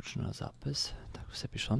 Почну запис. Так, все пішло.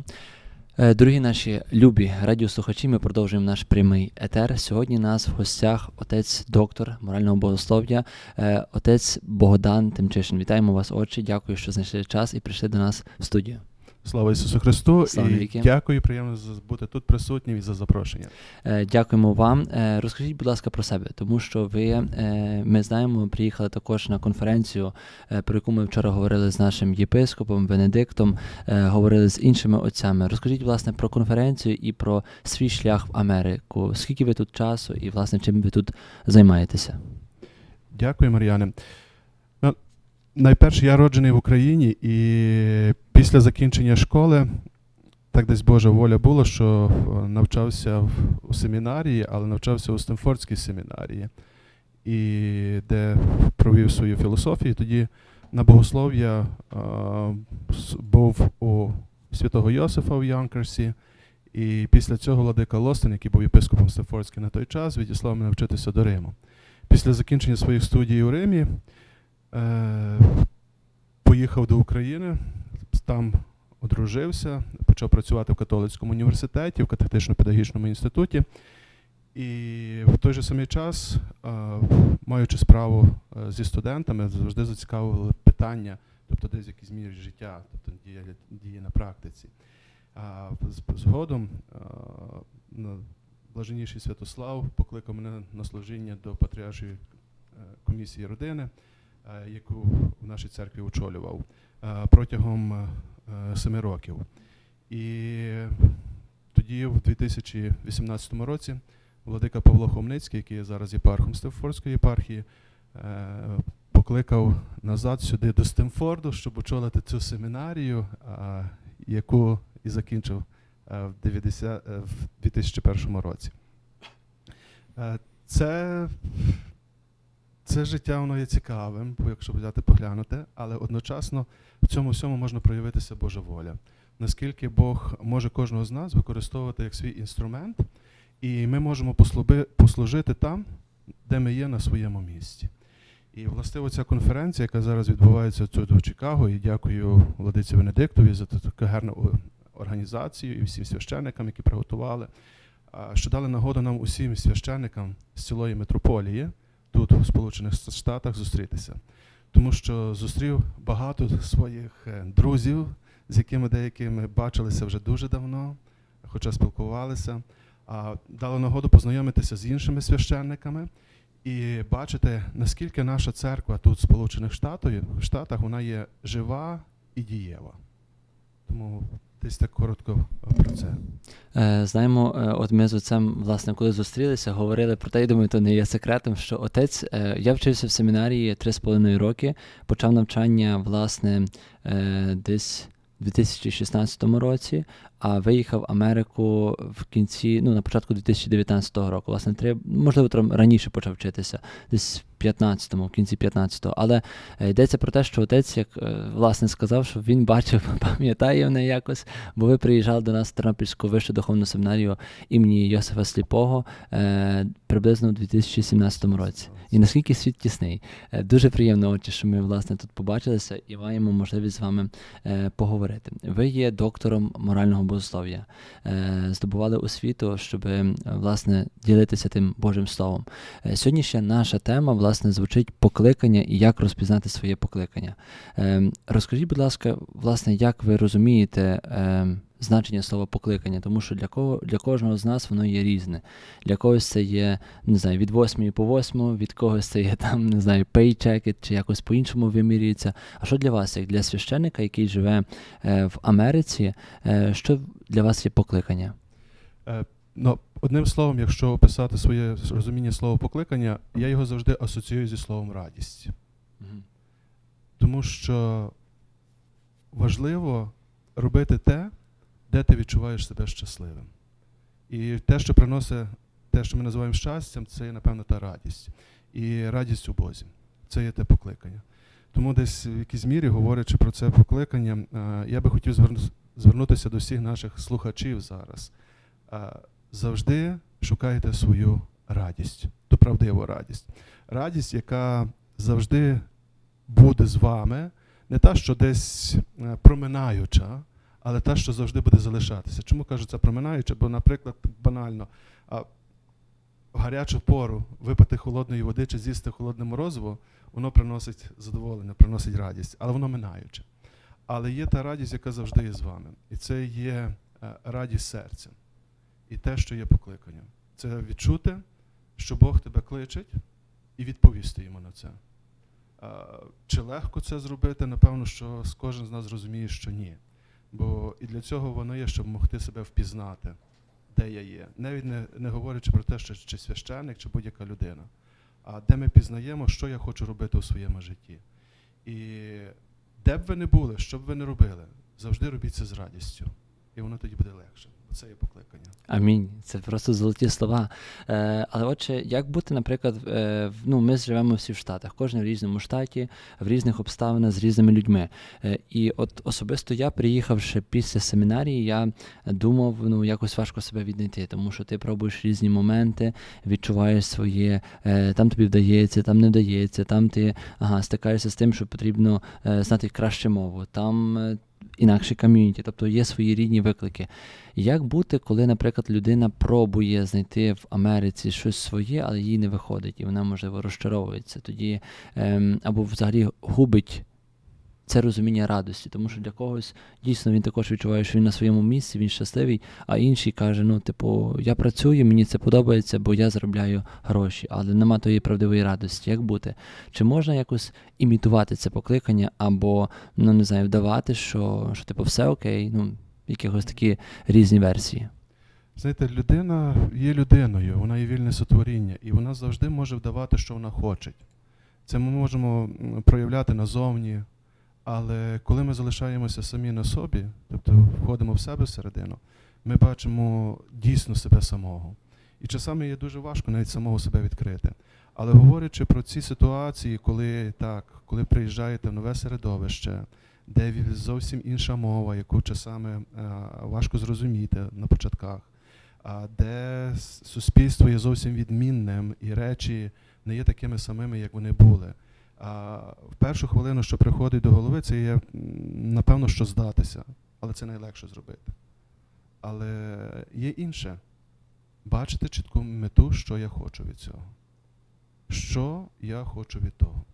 Е, Дорогі наші любі радіослухачі, ми продовжуємо наш прямий етер. Сьогодні нас в гостях отець доктор морального богослов'я, е, отець Богдан Тимчишин. Вітаємо вас, отче. Дякую, що знайшли час і прийшли до нас в студію. Слава Ісусу Христу Слава і дякую, приємно бути тут присутнім і за запрошення. Е, Дякуємо вам. Е, Розкажіть, будь ласка, про себе, тому що ви, е, ми знаємо, приїхали також на конференцію, е, про яку ми вчора говорили з нашим єпископом Венедиктом, е, говорили з іншими отцями. Розкажіть, власне, про конференцію і про свій шлях в Америку. Скільки ви тут часу і, власне, чим ви тут займаєтеся? Дякую, Мар'яне. Ну, найперше, я роджений в Україні, і після закінчення школи, так десь Божа воля було, що е, навчався у семінарії, але навчався у Стемфордській семінарії, і де провів свою філософію. Тоді на богослов'я е, був у святого Йосифа в Янкерсі. І після цього владика Лостен, який був єпископом Стефордським на той час, відіслав мене вчитися до Риму. Після закінчення своїх студій у Римі е, поїхав до України, там одружився, почав працювати в католицькому університеті, в катехетично-педагогічному інституті. І в той же самий час, маючи справу е, зі студентами, завжди зацікавили питання, тобто десь в якійсь мірі життя, тобто діє, діє на практиці. А згодом блаженніший Святослав покликав мене на служіння до Патріаршої е, комісії родини, е, яку в нашій церкві очолював протягом е, е, семи років. І тоді, в 2018 році, владика Павло Хомницький, який зараз єпархом Стемфордської єпархії, е, покликав назад сюди до Стемфорду, щоб очолити цю семінарію, яку і закінчив е, в 90, е, в 2001 році. Е, Це, це життя воно є цікавим, бо якщо взяти поглянути, але одночасно в цьому всьому можна проявитися Божа воля. Наскільки Бог може кожного з нас використовувати як свій інструмент, і ми можемо послужити там, де ми є на своєму місці. І властиво ця конференція, яка зараз відбувається тут в Чикаго, і дякую владиці Венедиктові за таку гарну організацію і всім священникам, які приготували, що дали нагоду нам усім священникам з цілої митрополії тут, в Сполучених Штатах, зустрітися. Тому що зустрів багато своїх е, друзів, з якими деякими бачилися вже дуже давно, хоча спілкувалися. А, дало нагоду познайомитися з іншими священниками і бачити, наскільки наша церква тут, в Сполучених Штатах, вона є жива і дієва. Тому десь так коротко про це. Е, Знаємо, е, от ми з отцем, власне, коли зустрілися, говорили про те, і думаю, то не є секретом, що отець, е, я вчився в семінарії 3,5 роки, почав навчання, власне, е, десь у 2016 році, а виїхав в Америку в кінці, ну, на початку 2019 року. Власне, три, можливо, раніше почав вчитися, десь 15-му, в кінці 15-го. Але е, йдеться про те, що отець, як е, власне сказав, що він бачив, пам'ятає мене якось, бо ви приїжджали до нас в Тернопільську вищу духовну семінарію імені Йосифа Сліпого е, приблизно у 2017 році. І наскільки світ тісний. Дуже приємно, отче, що ми власне тут побачилися і маємо можливість з вами поговорити. Ви є доктором морального богослов'я, здобували освіту, щоб власне ділитися тим Божим Словом. Сьогодні ще наша тема власне звучить покликання і як розпізнати своє покликання. Е, Розкажіть, будь ласка, власне, як ви розумієте е, значення слова покликання, тому що для кого для кожного з нас воно є різне. Для когось це є не знаю, від 8 по 8, від когось це є там, не знаю, paycheck, чи якось по-іншому вимірюється. А що для вас, як для священника, який живе е, в Америці, е, що для вас є покликання? Е, ну, одним словом, якщо описати своє розуміння слова покликання, я його завжди асоціюю зі словом радість. Тому що важливо робити те, де ти відчуваєш себе щасливим. І те, що приносить те, що ми називаємо щастям, це є, напевно, та радість. І радість у Бозі. Це є те покликання. Тому десь в якійсь мірі, говорячи про це покликання, е, я би хотів звернутися до всіх наших слухачів зараз. Завжди шукайте свою радість, ту правдиву радість. Радість, яка завжди буде з вами, не та, що десь е, проминаюча, але та, що завжди буде залишатися. Чому кажу це проминаюча? Бо, наприклад, банально, в гарячу пору випити холодної води чи з'їсти холодне морозиво, воно приносить задоволення, приносить радість, але воно минаюче. Але є та радість, яка завжди є з вами. І це є е, радість серця. І те, що є покликанням. Це відчути, що Бог тебе кличе, і відповісти йому на це. Чи легко це зробити? Напевно, що кожен з нас розуміє, що ні. Бо і для цього воно є, щоб могти себе впізнати, де я є. Навіть не, не говорячи про те, що чи священник, чи будь-яка людина. А де ми пізнаємо, що я хочу робити у своєму житті. І де б ви не були, що б ви не робили, завжди робіть це з радістю. І воно тоді буде легше. Це є покликання. Амінь. Це просто золоті слова. Е, але отже, як бути, наприклад, е, ну, ми живемо всі в Штатах, кожен в різному штаті, в різних обставинах з різними людьми. Е, і от особисто я, приїхавши після семінарії, я думав, ну якось важко себе віднайти, тому що ти пробуєш різні моменти, відчуваєш своє, е, там тобі вдається, там не вдається, там ти ага, стикаєшся з тим, що потрібно е, знати краще мову, там е, інакше ком'юніті, тобто є свої рідні виклики. Як бути, коли, наприклад, людина пробує знайти в Америці щось своє, але їй не виходить, і вона, можливо, розчаровується тоді, ем, або взагалі губить це розуміння радості, тому що для когось дійсно він також відчуває, що він на своєму місці, він щасливий, а інший каже: ну, типу, я працюю, мені це подобається, бо я заробляю гроші, але нема тої правдивої радості. Як бути? Чи можна якось імітувати це покликання, або, ну не знаю, вдавати, що, що типу, все окей, ну, якихось такі різні версії. Знаєте, людина є людиною, вона є вільне сотворіння, і вона завжди може вдавати, що вона хоче. Це ми можемо проявляти назовні, але коли ми залишаємося самі на собі, тобто входимо в себе всередину, ми бачимо дійсно себе самого. І часами є дуже важко навіть самого себе відкрити. Але говорячи про ці ситуації, коли так, коли приїжджаєте в нове середовище, де зовсім інша мова, яку часами е, важко зрозуміти на початках, а де суспільство є зовсім відмінним, і речі не є такими самими, як вони були. А в першу хвилину, що приходить до голови, це є напевно, що здатися, але це найлегше зробити. Але є інше бачити чітку мету, що я хочу від цього. Що я хочу від того.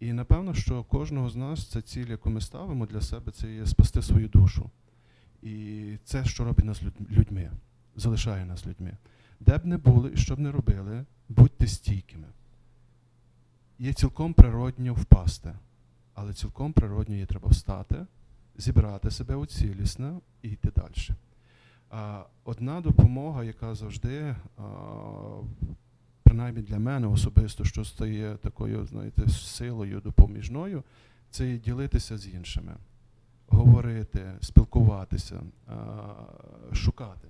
І напевно, що кожного з нас це ціль, яку ми ставимо для себе, це є спасти свою душу. І це, що робить нас людьми, залишає нас людьми. Де б не були і що б не робили, будьте стійкими. Є цілком природньо впасти, але цілком природньо є треба встати, зібрати себе у цілісне і йти далі. Одна допомога, яка завжди, принаймні для мене особисто, що стає такою, знаєте, силою допоміжною, це ділитися з іншими, говорити, спілкуватися, шукати.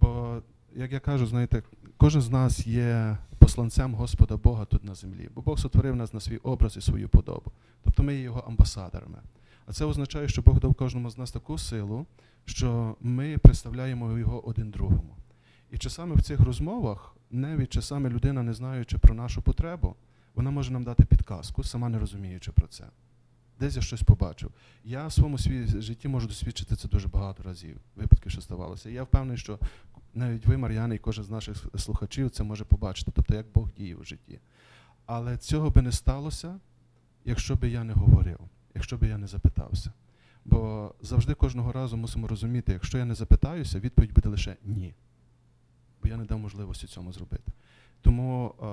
Бо, як я кажу, знаєте, кожен з нас є посланцем Господа Бога тут на землі, бо Бог сотворив нас на свій образ і свою подобу. Тобто ми є його амбасадорами. А це означає, що Бог дав кожному з нас таку силу, що ми представляємо його один другому. І часами в цих розмовах, навіть часами людина, не знаючи про нашу потребу, вона може нам дати підказку, сама не розуміючи про це. Десь я щось побачив. Я в своєму житті можу досвідчити це дуже багато разів, випадків, що ставалося. Я впевнений, що навіть ви, Мар'яна, і кожен з наших слухачів це може побачити, тобто як Бог діє в житті. Але цього би не сталося, якщо би я не говорив, якщо би я не запитався. Бо завжди кожного разу мусимо розуміти, якщо я не запитаюся, відповідь буде лише ні. Бо я не дав можливості цьому зробити. Тому а,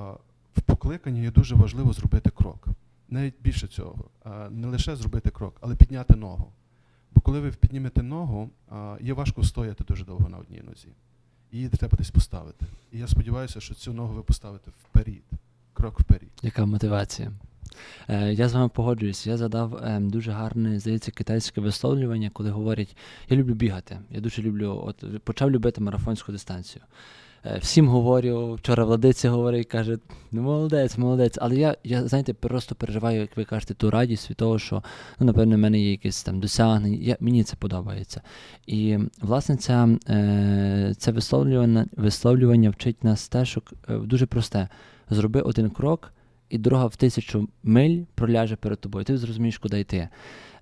в покликанні є дуже важливо зробити крок. Навіть більше цього. А, не лише зробити крок, але підняти ногу. Бо коли ви піднімете ногу, а, є важко стояти дуже довго на одній нозі. Її треба десь поставити. І я сподіваюся, що цю ногу ви поставите вперед, крок вперед. Яка мотивація? Е, я з вами погоджуюсь. Я задав е, дуже гарне, здається, китайське висловлювання, коли говорять: я люблю бігати. Я дуже люблю, от почав любити марафонську дистанцію. Е, всім говорю, вчора владиця говорить, каже, ну молодець, молодець. Але я, я, знаєте, просто переживаю, як ви кажете, ту радість від того, що ну, напевно, в мене є якесь там досягнення. Я, мені це подобається. І власне ця, е, це висловлювання, висловлювання вчить нас те, що е, дуже просте: зроби один крок і дорога в тисячу миль проляже перед тобою. Ти зрозумієш, куди йти.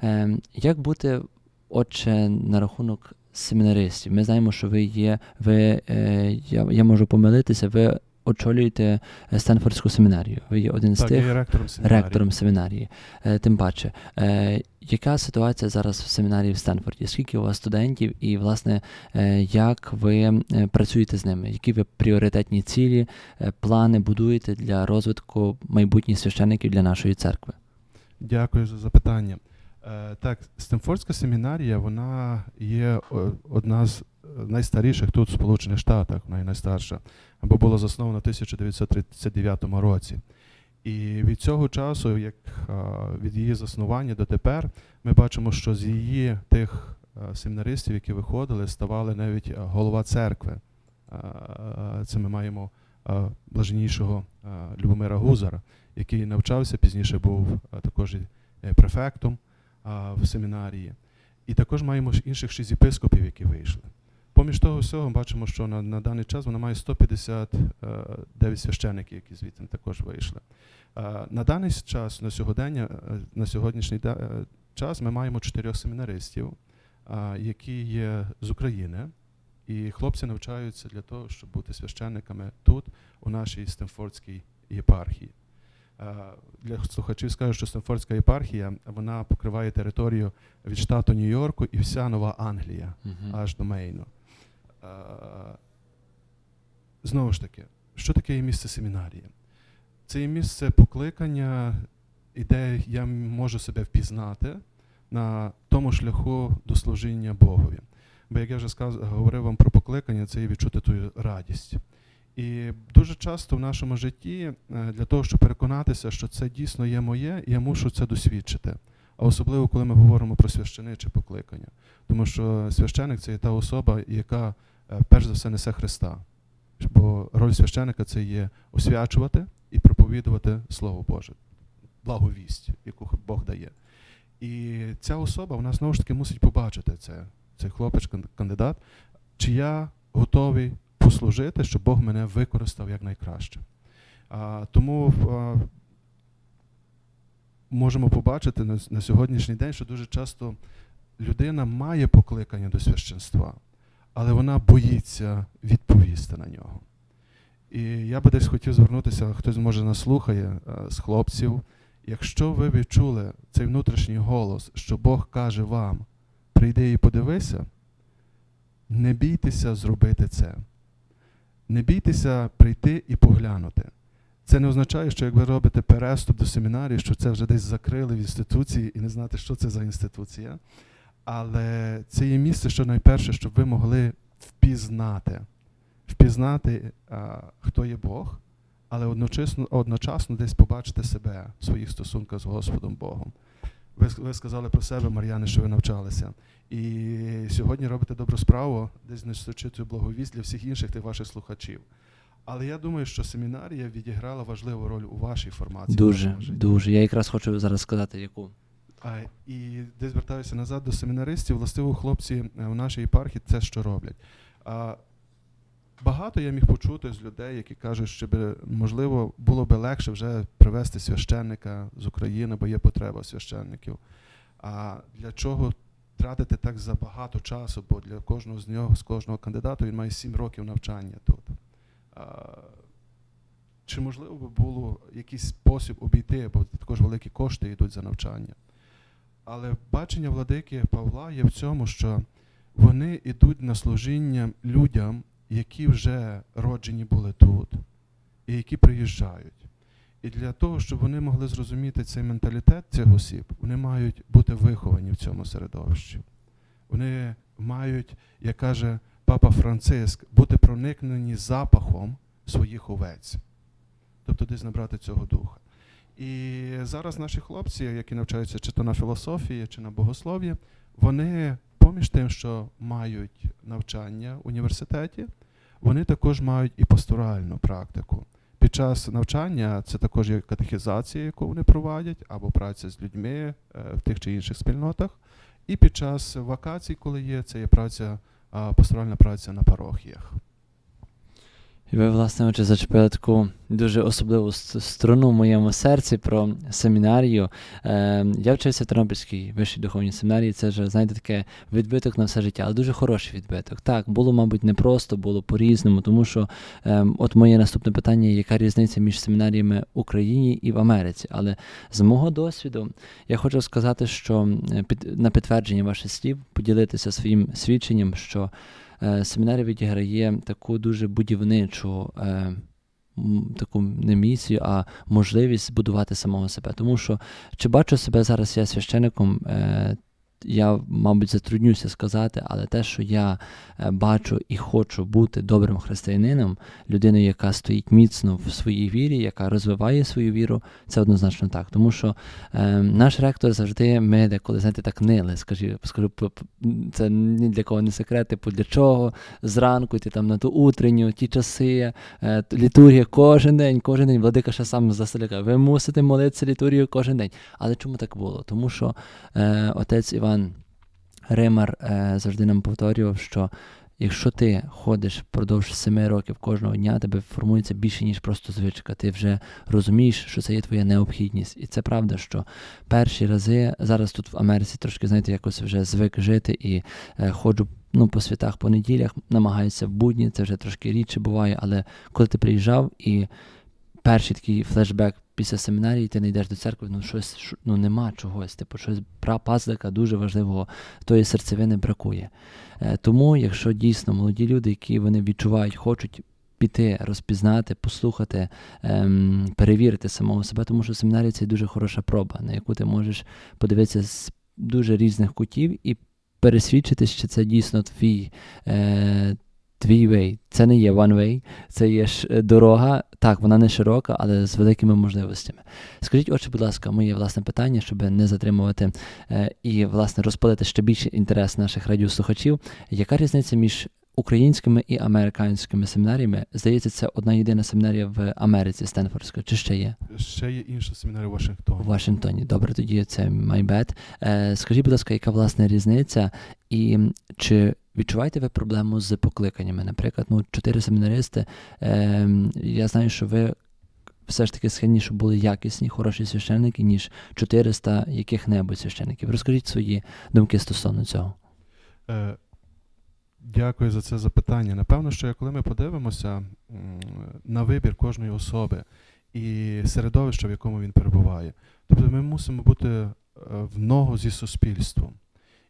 Е, як бути, отче, на рахунок семінаристів? Ми знаємо, що ви є, ви, е, я, я можу помилитися, ви очолюєте е, Стенфордську семінарію. Ви є один з Так, тих ректором семінарії. ректором семінарії. Е, Тим паче, яка ситуація зараз в семінарії в Стенфорді? Скільки у вас студентів, і, власне, як ви працюєте з ними? Які ви пріоритетні цілі, плани будуєте для розвитку майбутніх священників для нашої церкви? Дякую за запитання. Е, так, Стемфордська семінарія, вона є одна з е, найстаріших тут в Сполучених Штатах, вона найстарша, або була заснована в 1939 році. І від цього часу, як е, від її заснування до тепер, ми бачимо, що з її тих е, семінаристів, які виходили, ставали навіть е, голова церкви. Е, Це ми маємо е, блаженнішого е, Любомира Гузара, який навчався, пізніше був е, також е, префектом в семінарії. І також маємо інших шість єпископів, які вийшли. Поміж того всього, бачимо, що на, на даний час вона має 159 священиків, які звідти також вийшли. А, на даний час, на сьогодення, е, на сьогоднішній е, час, ми маємо чотирьох семінаристів, які є з України. І хлопці навчаються для того, щоб бути священниками тут, у нашій Стемфордській єпархії. Е, Для слухачів скажу, що Стенфордська єпархія вона покриває територію від штату Нью-Йорку і вся Нова Англія аж до Мейну. Е, Знову ж таки, що таке є місце семінарії? Це є місце покликання, і де я можу себе впізнати на тому шляху до служіння Богові. Бо, як я вже сказ, говорив вам про покликання, це є відчути ту радість. І дуже часто в нашому житті е, для того, щоб переконатися, що це дійсно є моє, я мушу це досвідчити. А особливо, коли ми говоримо про священиче покликання. Тому що священик це є та особа, яка е, перш за все несе Христа. Бо роль священика це є освячувати і проповідувати Слово Боже, благовість, яку Бог дає. І ця особа вона знову ж таки мусить побачити це, цей хлопець, кан- кандидат, чи я готовий послужити, щоб Бог мене використав якнайкраще. А, тому а, можемо побачити на, на сьогоднішній день, що дуже часто людина має покликання до священства, але вона боїться відповісти на нього. І я би десь хотів звернутися, хтось може нас слухає а, з хлопців. Якщо ви відчули цей внутрішній голос, що Бог каже вам, прийди і подивися, не бійтеся зробити це. Не бійтеся прийти і поглянути. Це не означає, що як ви робите переступ до семінарії, що це вже десь закрили в інституції і не знати, що це за інституція. Але це є місце, що найперше, щоб ви могли впізнати, впізнати, а, хто є Бог, але одночасно, одночасно десь побачити себе в своїх стосунках з Господом Богом. Ви, ви сказали про себе, Мар'яне, що ви навчалися. І сьогодні робите добру справу, десь несучи цю благовість для всіх інших тих ваших слухачів. Але я думаю, що семінарія відіграла важливу роль у вашій формації. Дуже, дуже. Я якраз хочу зараз сказати, яку. А, і десь звертаюся назад до семінаристів. Властиво, хлопці е, у нашій єпархії це що роблять. А, багато я міг почути з людей, які кажуть, що би, можливо було би легше вже привезти священника з України, бо є потреба священників. А для чого тратити так забагато часу? Бо для кожного з нього, з кожного кандидата, він має 7 років навчання тут. Чи можливо би було якийсь спосіб обійти, бо також великі кошти йдуть за навчання. Але бачення владики Павла є в цьому, що вони йдуть на служіння людям, які вже роджені були тут, і які приїжджають. І для того, щоб вони могли зрозуміти цей менталітет цих осіб, вони мають бути виховані в цьому середовищі. Вони мають, як каже папа Франциск, бути проникнені запахом своїх овець. Тобто десь набрати цього духа. І зараз наші хлопці, які навчаються чи то на філософії, чи на богослов'ї, вони, поміж тим, що мають навчання в університеті, вони також мають і пасторальну практику. Під час навчання це також є катехізація, яку вони проводять, або праця з людьми е, в тих чи інших спільнотах. І під час вакацій, коли є, це є праця, пасторальна праця на парохіях. Ви, власне, отже, зачепили таку дуже особливу струну в моєму серці про семінарію. Е, я вчився в Тернопільській вищій духовній семінарії. Це вже, знаєте, таке відбиток на все життя, але дуже хороший відбиток. Так, було, мабуть, непросто, було по-різному, тому що е, от моє наступне питання: яка різниця між семінаріями в Україні і в Америці? Але з мого досвіду я хочу сказати, що під, на підтвердження ваших слів поділитися своїм свідченням, що е, семінарія відіграє таку дуже будівничу. Е, Таку не місію, а можливість збудувати самого себе. Тому що чи бачу себе зараз я священником, е, я, мабуть, затруднюся сказати, але те, що я е, бачу і хочу бути добрим християнином, людиною, яка стоїть міцно в своїй вірі, яка розвиває свою віру, це однозначно так. Тому що е, наш ректор завжди ми деколи, знаєте, так нили. Скажу, скажу це ні для кого не секрет, типу для чого зранку йти там на ту утренню, ті часи, е, літургія кожен день, кожен день. Владика ще сам заселяка. Ви мусите молитися літургію кожен день. Але чому так було? Тому що е, отець Іван Римар е, завжди нам повторював, що якщо ти ходиш впродовж семи років кожного дня, тебе формується більше, ніж просто звичка. Ти вже розумієш, що це є твоя необхідність. І це правда, що перші рази зараз тут в Америці трошки, знаєте, якось вже звик жити і е, ходжу. Ну, по святах, по неділях намагаюся в будні, це вже трошки рідше буває, але коли ти приїжджав і перший такий флешбек після семінарії, ти не йдеш до церкви, ну щось ну нема чогось, типу щось пазлика дуже важливого, тої серцевини бракує. Е, тому, якщо дійсно молоді люди, які вони відчувають, хочуть піти, розпізнати, послухати, ем, перевірити самого себе, тому що семінарія це дуже хороша проба, на яку ти можеш подивитися з дуже різних кутів і пересвідчитись, чи це дійсно твій. Е, Твій way. Це не є one way, це є ж е, дорога. Так, вона не широка, але з великими можливостями. Скажіть, отже, будь ласка, моє власне питання, щоб не затримувати е, і власне розпалити ще більше інтерес наших радіослухачів. Яка різниця між українськими і американськими семінаріями? Здається, це одна єдина семінарія в Америці, Стенфордська, чи ще є? Ще є інша семінарія в Вашингтоні. У Вашингтоні. Добре, тоді це my bad. Е, скажіть, будь ласка, яка власне різниця? І чи відчуваєте ви проблему з покликаннями? Наприклад, ну, чотири семінаристи. Е, я знаю, що ви все ж таки схильні, щоб були якісні, хороші священники, ніж 400 яких-небудь священників. Розкажіть свої думки стосовно цього. Е, Дякую за це запитання. Напевно, що коли ми подивимося на вибір кожної особи і середовище, в якому він перебуває, тобто ми мусимо бути е, в ногу зі суспільством.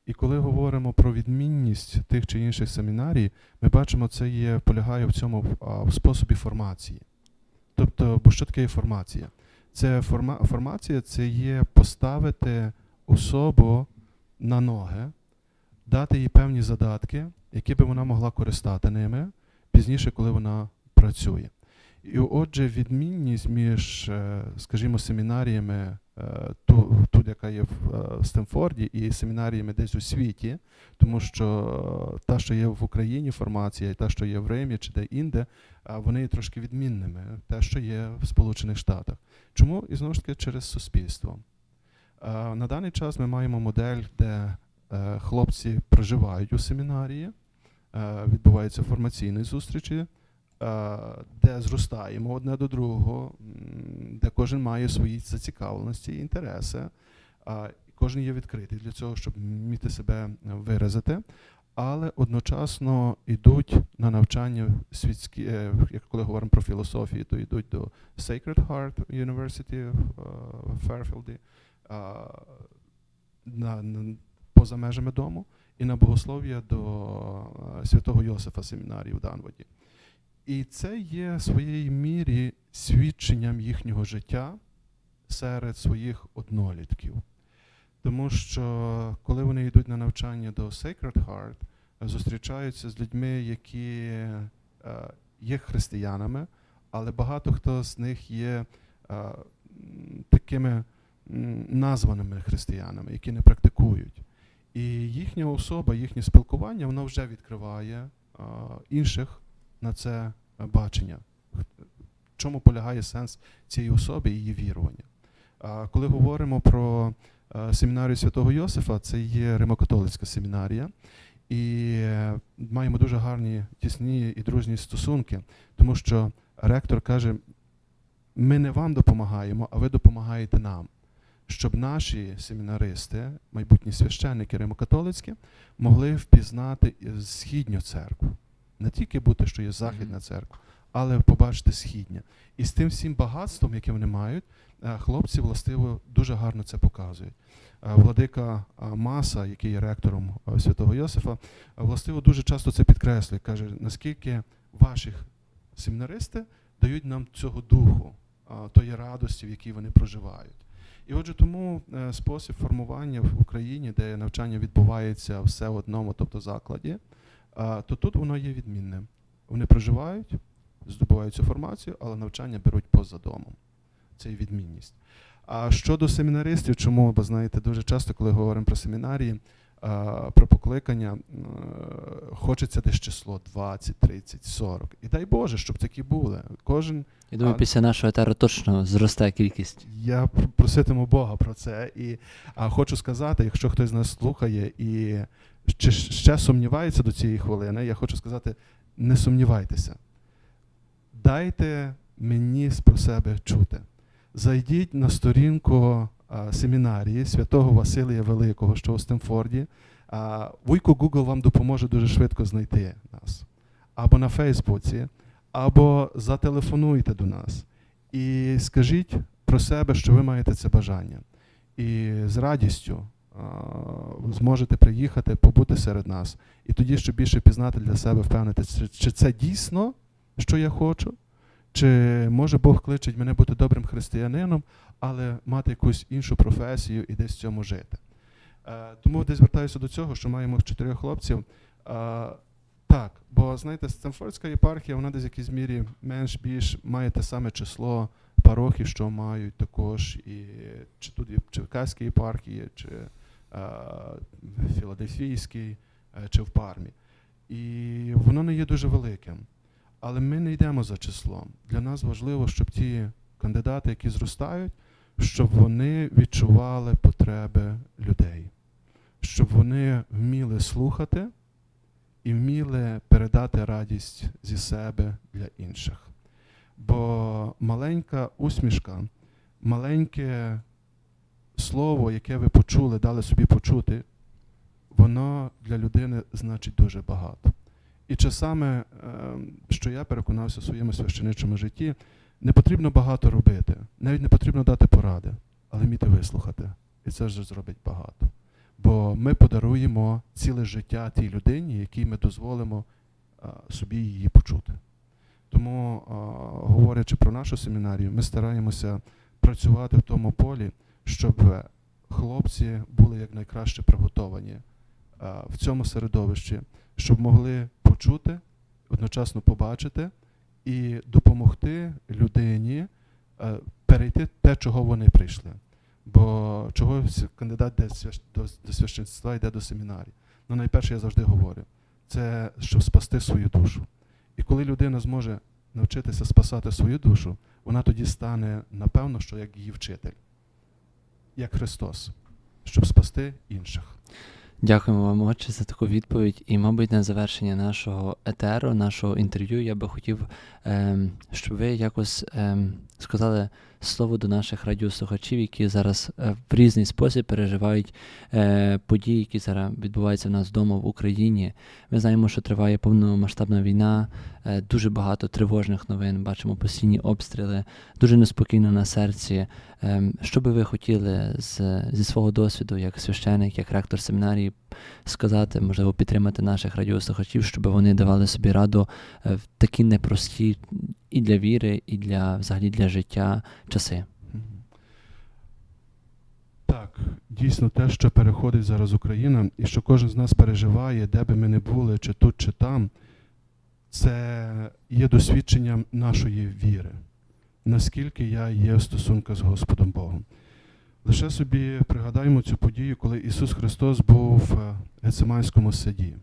І коли говоримо про відмінність тих чи інших семінарій, ми бачимо, це є, полягає в цьому в способі формації. Тобто, бо що таке є формація? Це форма, формація це є поставити особу на ноги, дати їй певні задатки, які би вона могла користати ними пізніше, коли вона працює. І отже, відмінність між, е, скажімо, семінаріями, е, ту, тут, яка є в е, Стенфорді, і семінаріями десь у світі, тому що та, що є в Україні формація, і та, що є в Римі чи де-інде, вони є трошки відмінними, те, що є в Сполучених Штатах. Чому? І знову ж таки через суспільство. На даний час ми маємо модель, де хлопці проживають у семінарії, відбуваються формаційні зустрічі, де зростаємо одне до другого, де кожен має свої зацікавленості і інтереси. Кожен є відкритий для цього, щоб вміти себе виразити, але одночасно йдуть на навчання світські, е, як коли говоримо про філософію, то йдуть до Sacred Heart University в е, Ферфілді, на, поза межами дому, і на богослов'я до е, святого Йосифа семінарії в Данводі. І це є в мірі свідченням їхнього життя серед своїх однолітків. Тому що коли вони йдуть на навчання до Sacred Heart, зустрічаються з людьми, які е, є християнами, але багато хто з них є е, такими названими християнами, які не практикують. І їхня особа, їхнє спілкування, воно вже відкриває е, інших на це е, бачення. В чому полягає сенс цієї особи і її вірування? А Коли говоримо про е, семінарію святого Йосифа, це є римокатолицька семінарія. і е, маємо дуже гарні, тісні і дружні стосунки, тому що ректор каже: ми не вам допомагаємо, а ви допомагаєте нам, щоб наші семінаристи, майбутні священники римокатолицькі, могли впізнати східню церкву. Не тільки бути, що є західна церква, але побачити східня. І з тим всім багатством, яке вони мають, е, хлопці властиво дуже гарно це показують. Е, Владика е, Маса, який є ректором святого Йосифа, властиво дуже часто це підкреслює. Каже, наскільки ваші семінаристи дають нам цього духу, тої радості, в якій вони проживають. І отже, тому спосіб формування в Україні, де навчання відбувається все в одному, тобто закладі, то тут воно є відмінним. Вони проживають, здобувають цю формацію, але навчання беруть поза домом. Це є відмінність. А щодо семінаристів, чому? Бо знаєте, дуже часто, коли говоримо про семінарії, про покликання, хочеться десь число 20, 30, 40. І дай Боже, щоб такі були. Кожен Я думаю, А- після нашого етеру точно зросте кількість. я проситиму Бога про це. І а, хочу сказати, якщо хтось з нас слухає і ще, ще сумнівається до цієї хвилини, я хочу сказати: не сумнівайтеся. Дайте мені про себе чути. Зайдіть на сторінку а, семінарії святого Василія Великого, що у Стемфорді. А, Вуйко Google вам допоможе дуже швидко знайти нас. Або на Фейсбуці, або зателефонуйте до нас і скажіть про себе, що ви маєте це бажання. І з радістю зможете приїхати, побути серед нас, і тоді ще більше пізнати для себе, впевнити, чи, це дійсно, що я хочу, чи може Бог кличить мене бути добрим християнином, але мати якусь іншу професію і десь в цьому жити. Е, тому десь звертаюся до цього, що маємо чотирьох хлопців. Е, так, бо знаєте, Стамфордська єпархія, вона десь в якійсь мірі менш-більш має те саме число парохів, що мають також і чи тут є Черкаській єпархії, чи е, Філадельфійській, чи в Пармі. І воно не є дуже великим. Але ми не йдемо за числом. Для нас важливо, щоб ті кандидати, які зростають, щоб вони відчували потреби людей, щоб вони вміли слухати і вміли передати радість зі себе для інших. Бо маленька усмішка, маленьке слово, яке ви почули, дали собі почути, воно для людини значить дуже багато. І часами, е, що я переконався в своєму священичому житті, не потрібно багато робити, навіть не потрібно дати поради, але вміти вислухати. І це вже зробить багато. Бо ми подаруємо ціле життя тій людині, якій ми дозволимо собі її почути. Тому, говорячи про нашу семінарію, ми стараємося працювати в тому полі, щоб хлопці були якнайкраще приготовані в цьому середовищі, щоб могли почути, одночасно побачити і допомогти людині перейти те, чого вони прийшли. Бо чогось кандидат до, священства йде до семінарії. Ну, найперше я завжди говорю, це щоб спасти свою душу. І коли людина зможе навчитися спасати свою душу, вона тоді стане, напевно, що як її вчитель, як Христос, щоб спасти інших. Дякуємо вам, отче, за таку відповідь. І, мабуть, на завершення нашого етеру, нашого інтерв'ю, я би хотів, ем, щоб ви якось ем, сказали слово до наших радіослухачів, які зараз е, в різний спосіб переживають е, події, які зараз відбуваються в нас вдома в Україні. Ми знаємо, що триває повномасштабна війна, е, дуже багато тривожних новин, бачимо постійні обстріли, дуже неспокійно на серці. Ем, Що би ви хотіли з, зі свого досвіду, як священик, як ректор семінарії, сказати, можливо, підтримати наших радіослухачів, щоб вони давали собі раду в такі непрості і для віри, і для взагалі для життя часи? Так, дійсно те, що переходить зараз Україна, і що кожен з нас переживає, де би ми не були, чи тут, чи там, це є досвідченням нашої віри, наскільки я є в стосунках з Господом Богом. Лише собі пригадаємо цю подію, коли Ісус Христос був в Гециманському саді.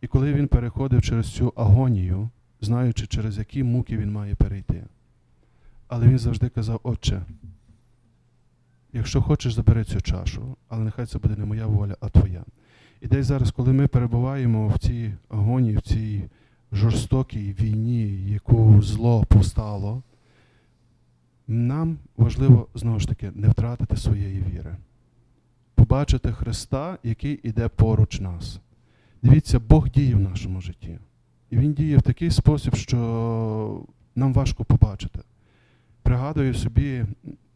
І коли Він переходив через цю агонію, знаючи, через які муки Він має перейти. Але Він завжди казав, Отче, якщо хочеш, забери цю чашу, але нехай це буде не моя воля, а твоя. І десь зараз, коли ми перебуваємо в цій агонії, в цій жорстокій війні, яку зло повстало, нам важливо знову ж таки не втратити своєї віри, побачити Христа, який іде поруч нас. Дивіться, Бог діє в нашому житті. І Він діє в такий спосіб, що нам важко побачити. Пригадую собі,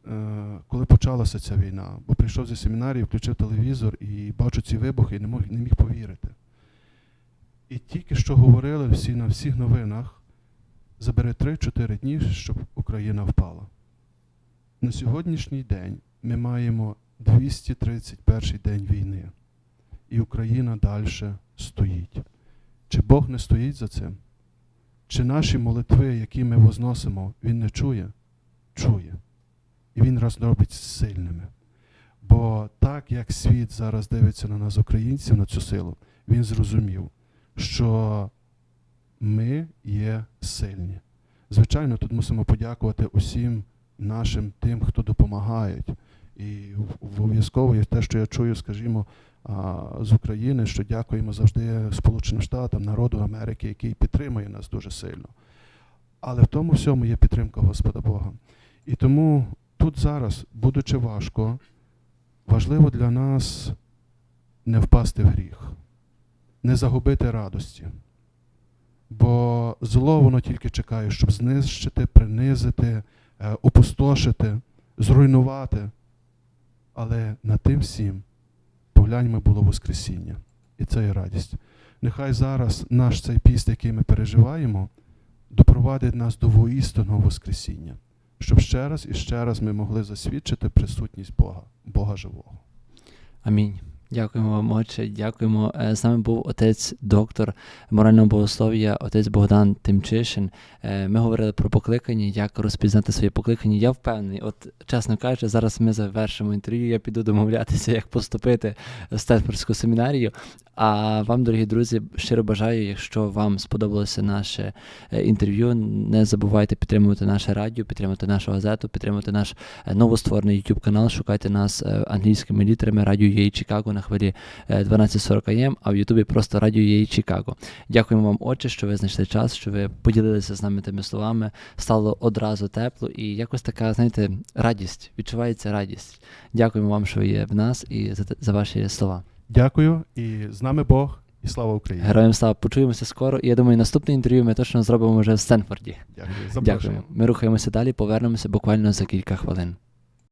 е, коли почалася ця війна, бо прийшов зі семінарії, включив телевізор і бачу ці вибухи і не мог, не міг повірити. І тільки що говорили всі на всіх новинах, забере 3-4 дні, щоб Україна впала. На сьогоднішній день ми маємо 231 день війни, і Україна далі стоїть. Чи Бог не стоїть за цим? Чи наші молитви, які ми возносимо, Він не чує? Чує. І Він раз робить сильними. Бо так як світ зараз дивиться на нас, українців, на цю силу, він зрозумів, що ми є сильні. Звичайно, тут мусимо подякувати усім нашим тим, хто допомагають. І обов'язково є те, що я чую, скажімо, з України, що дякуємо завжди Сполученим Штатам, народу Америки, який підтримує нас дуже сильно. Але в тому всьому є підтримка Господа Бога. І тому тут зараз, будучи важко, важливо для нас не впасти в гріх, не загубити радості. Бо зло воно тільки чекає, щоб знищити, принизити, е, опустошити, зруйнувати. Але над тим всім погляньмо було Воскресіння. І це є радість. Нехай зараз наш цей піст, який ми переживаємо, допровадить нас до воістинного Воскресіння, щоб ще раз і ще раз ми могли засвідчити присутність Бога, Бога живого. Амінь. Дякуємо вам, отче. Дякуємо. Е, З нами був отець доктор морального богослов'я, отець Богдан Тимчишин. Е, Ми говорили про покликання, як розпізнати своє покликання. Я впевнений, от чесно кажучи, зараз ми завершимо інтерв'ю. Я піду домовлятися, як поступити в Стенфордську семінарію. А вам, дорогі друзі, щиро бажаю, якщо вам сподобалося наше е, інтерв'ю, не забувайте підтримувати наше радіо, підтримувати нашу газету, підтримувати наш новостворений YouTube канал. Шукайте нас англійськими літерами Радіо UA Чикаго на хвилі е, 1240 АМ, а в Ютубі просто Радіо UA Чикаго. Дякуємо вам, отче, що ви знайшли час, що ви поділилися з нами тими словами. Стало одразу тепло і якось така, знаєте, радість. Відчувається радість. Дякуємо вам, що ви є в нас і за, за ваші слова. Дякую і з нами Бог, і слава Україні. Героям слава, почуємося скоро. І я думаю, наступне інтерв'ю ми точно зробимо вже в Стенфорді. Дякую. Запрошуємо. Дякуємо. Ми рухаємося далі, повернемося буквально за кілька хвилин.